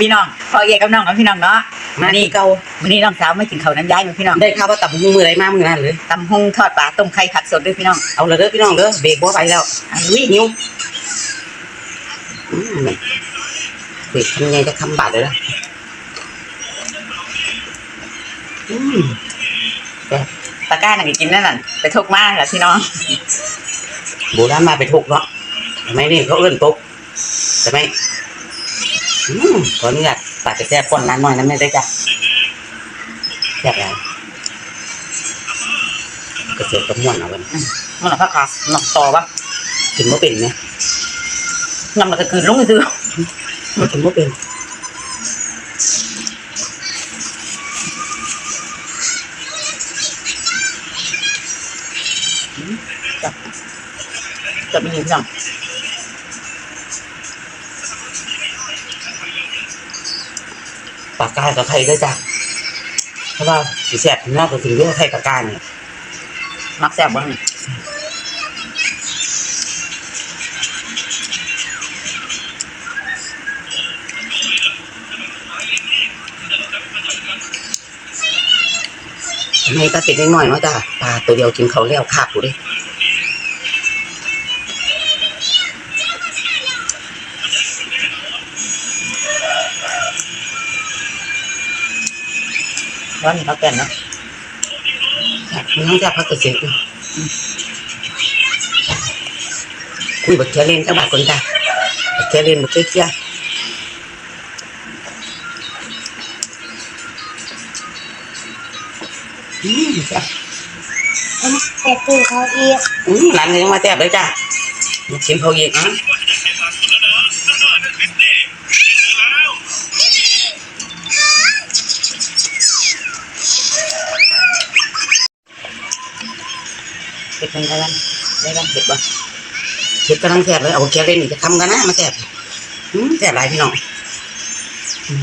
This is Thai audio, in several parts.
พี่น้องพอเอกกับน้องกับพี่น้องเนาะมาวันนี่นี้เก่าวันนี้น้องสาวไม่กินข้าวน้ำย้ายมาพี่น้องได้ข่าวว่าตับมือมือไรมามือนั่นเลยตำฮงทอดปลาต้มไข่ผักสดด้วยพี่น้องเอาเลยเด้อพี่น้องเด้อเบรกบ่ไปแล้วอะลุยนิ้วอืมเฮ้ยทำไงจะคำบาดเลยล่ะอืมตะกร้าหนังกินนั่นน่ะไปทกมาแล้วพี่น้องโบราณมาไปทุกเนาะทำไมนี่เขาเอื้อนตกใช่ไหม อืมขออนุญาตปาดจะแซ่บก้อนร้านหน่อยนะแม่ได้จ้ะแซ่บอะไรกระเสือกกระม่วนเอาไว้มันหลับพักขาหนักต่อปะกินบ่เป็นไหมน้ำมันก็คืนลงซื้อมันกินบ่เป็นจะไม่ดีพี่น้อง ปากกากับไข่ได้จ้ะเพราะว่าสีแซ่บน่าจะถึงเรื่องไข่ปากกาเนี่ยมักแซ่บบ้างไม่ตาติดหน้อยเนาะจ้ะปลาตัวเดียวกินเขาแล้วคาบกูดิ ร้อนเขาแก่นเนาะมันต้องจ้าพักเกษตรอยู่คุยบักเทียเล่นจังบาทคนจ้ะบักเทียเล่นบักเทียเคียอืมจ้ะแต่ตื่นเขาอีก อืมร้านนี้ยังมาแซ่บเลยจ้ะมาชิมเขาอีกอะเผ็ดมันกันได้กันเผ็ดบ่เผ็ดกำลังแซ่บเลยเอาบักเทียเล่นนี่จะทำกันนะมาแซ่บอืมแซ่บหลายพี่น้องอืม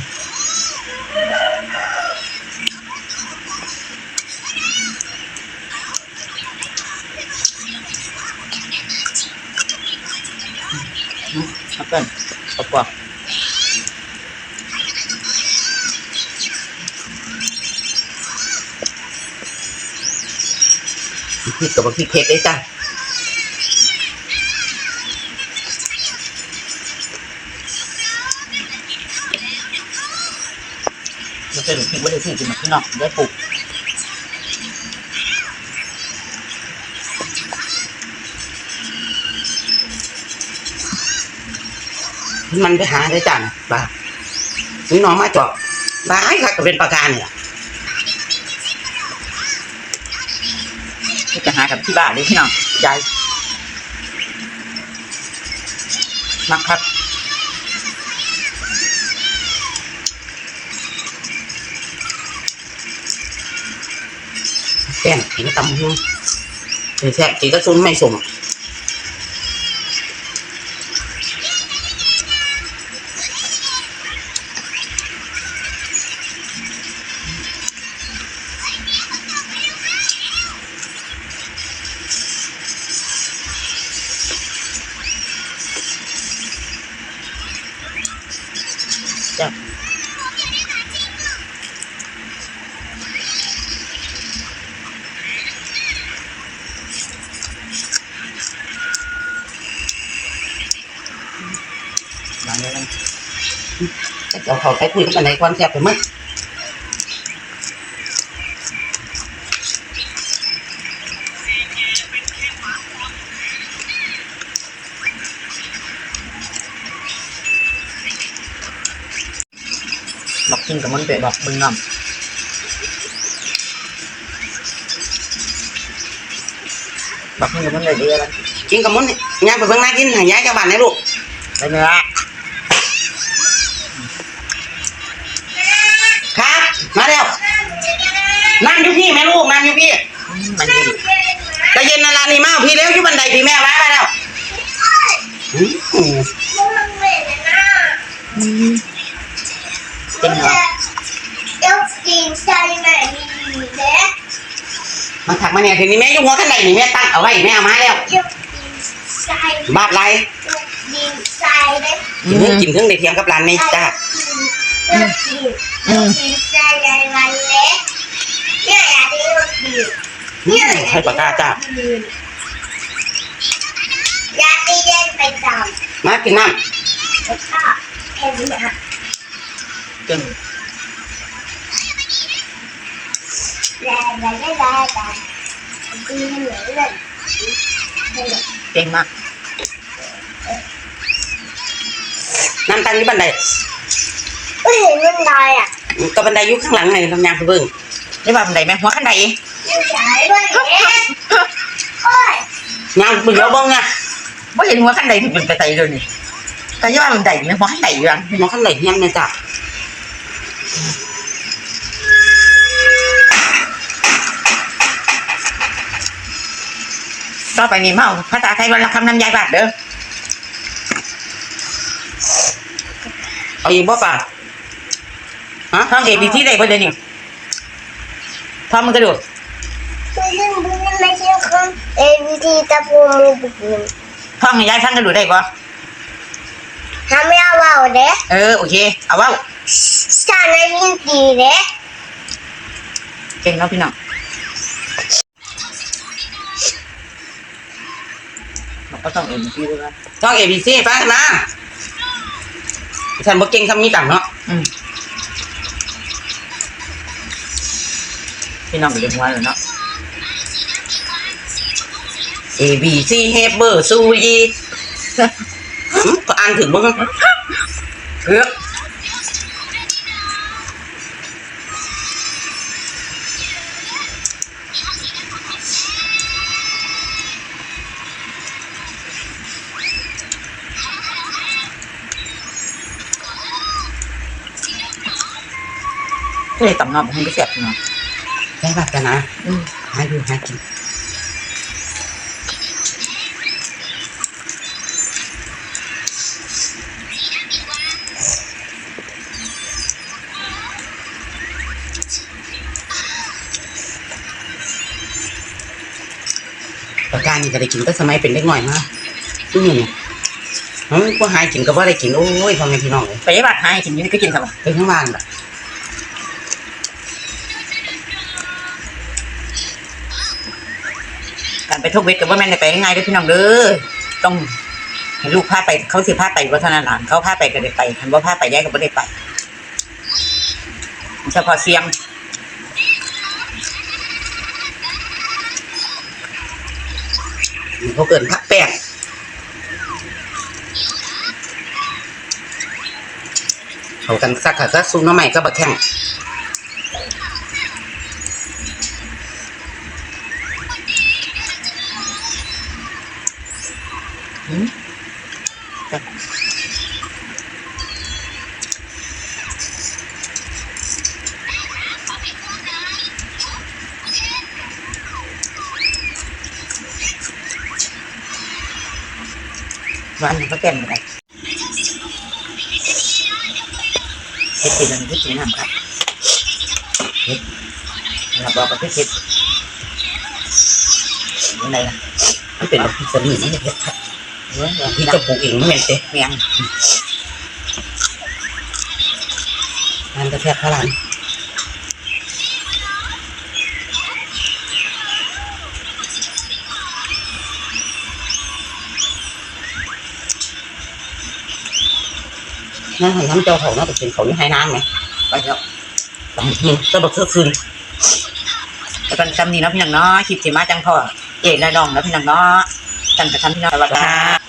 อืมเขาแก่นกรอบ พริกกับพริกเผ็ดเลยจ้ะจะเป็นพริกไว้เลยที่กินมาพี่น้องได้ปลูกมันไปหาได้จ้ะนะบ้านี่น้องมาเจาะบ้าไอ้ค่ะก็เป็นประการเนี่ยากับที่บ้านเลยพี่น้องยายมักครับแป้งกิงตำหูเป็นแซ่บกินก็ซุนไม่สม หลังเลยจะเอาเขาางไปเบิ่งหน้ากินหายายจากบ้านไหนลูกไปเนื้อครับมาแล้วนั่งอยู่พี่แม่ลูกนั่งอยู่พี่มันดีใจะเย็นนารานี่มาเอาพี่เร็วอยู่บันไดพี่แม่ไว้มาแล้ว มาถักมาเนี่ยทีนี้แม่อยู่หัวขันใดนี่แม่ตั้งเอาไว้แม่เอามาแล้วเอลกินใจบาดไรดีใจเด้กินเพิ่งกินเพิ่งได้เทียมกับร้านนี่จ้ากินเลือกกินเลือกกินใส่ในวันเล็กเนี่ยอยากได้เลือกกินอืมให้ปากกาจ้าอยากได้เล่นไปตามมากินน้แล้วก็แค่นี้นะเก่งแล้วแล้วแล้วแล้วแล้วดีเหมือนเลยเก่งมากำน้ำตาลที่บันไดก็เห็นมันได้อะก็บันไดอยู่ข้างหลังไงลำยางไปเบิ่งได้ว่าบันไดไหมหัวขันไดยังใช้ด้วยเนี่ยโอ้ยยางบึงแล้วบ้องไงว่าเห็นหัวขันไดมันเป็นไปไตเลยนี่แต่ยังว่าบันไดไหมหัวขันไดอยู่ยังมองข้างไหนเฮียนเนี่ยจ้ะ ต่อไปนี่มาเอาภาษาไทยวันละคำนำยายบาทเด้อเอาอีกบ่ป่ะฮะท่องเอบีที่ใดบ่เดี๋ยวนี้ท่องมันกระโดดคือเรื่องบุญไม่ใช่คำเอวิธีตะปูมือบุญท่องให้ยายฟังกระโดดได้บ่ทำไม่เอาว่าเด้เออโอเคเอาว่าสานในยินดีเด้เก่งเนาะพี่น้อง ก็ต้องเอ็นที่ด้วยนะต้องเอบีซีป้ามาฉันบ่เก่งคำนี้ต่างเนาะอืมพี่น้องเรียนหัวเลยเนาะ A B C เฮเบอร์ซูยีก็อ่านถึงบ่มั้งเลือก เลยต่ำนอบให้ไปเสียบเนาะได้ป่ะกันนะอืมหาอยู่หากินปากกานี่ก็ได้กินก็สมัยเป็นเด็กหน่อยมาอืมเฮ้ยก็หายกินก็บ่ได้กินโอ้ยพ่อแม่พี่น้องเลยไปยัดบัตรให้กินอยี่นี่ก็กินสบายไปทั้งบ้านล่ะ การไปทุกเวทกับว่าแม่นได้ไปง่ายด้วยพี่น้องเด้อต้องให้ลูกพาไปเขาสิพาไปวัฒนหลานเขาพาไปก็ได้ไปคันว่าพาไปแยกก็ไม่ได้ไปเฉพาะเสียงเขาเกินพักแป้งเขากันสักขัดสักซูน้ำใหม่ก็บักแข้ง อืมว่าอันนี้ก็แก่นอะไรเฮ็ดเป็นอันที่จริงน้ำครั พี่เฮ็ดยังไงล่ะมันเป็นแบบพิซซ่านี่นี่เผ็ดครับเรื่องพี่ที่จะปลูกเองไม่เป็นเตะเมียงมันจะแทบพลันนั่นของน้ำเจ้าเขาน่าจะเป็นเขาที่ให้น้ำไหมไปแล้วต้องกินจะบอกเสื้อคืนแล้วกันจำนี้นะพี่น้องเนาะคลิปที่มาจังพ่อเอ๋และน้องนะพี่น้องเนาะกันกับท่านพี่น้องสวัสดีค่ะ